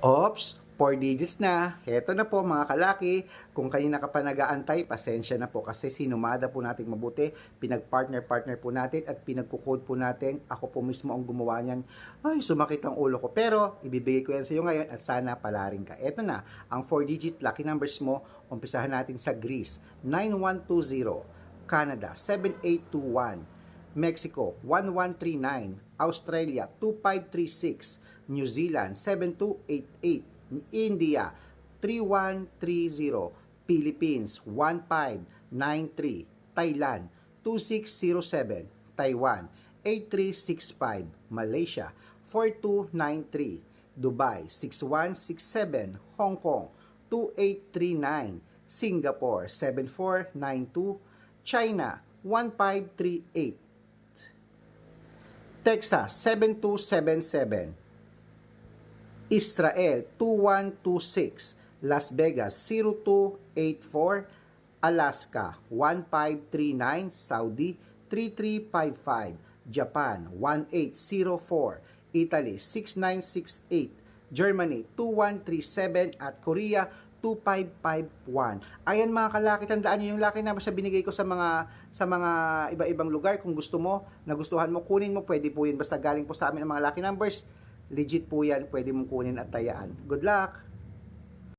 Ops, 4 digits na. Heto na po mga kalaki. Kung kanina ka pa nag-aantay, pasensya na po kasi sinumada po natin mabuti. Pinag-partner-partner po natin at pinagkukode po natin. Ako po mismo ang gumawa niyan. Ay, sumakit ang ulo ko. Pero, ibibigay ko yan sa iyo ngayon at sana palaring ka. Eto na, ang 4-digit lucky numbers mo. Umpisahan natin sa Greece, 9120. Canada, 7821. Mexico 1139, Australia 2536, New Zealand 7288, India 3130, Philippines 1593, Thailand 2607, Taiwan 8365, Malaysia 4293, Dubai 6167, Hong Kong 2839, Singapore 7492, China 1538, Texas 7277, Israel 2126, Las Vegas 0284, Alaska 1539, Saudi 3355, Japan 1804, Italy 6968, Germany 2137 at Korea 2551. Ayan mga kalaki, tandaan niyo yung laki number sa binigay ko sa mga sa mga iba-ibang lugar. Kung gusto mo, nagustuhan mo, kunin mo, pwede po yun. Basta galing po sa amin ang mga lucky numbers. Legit po yan, pwede mong kunin at tayaan. Good luck!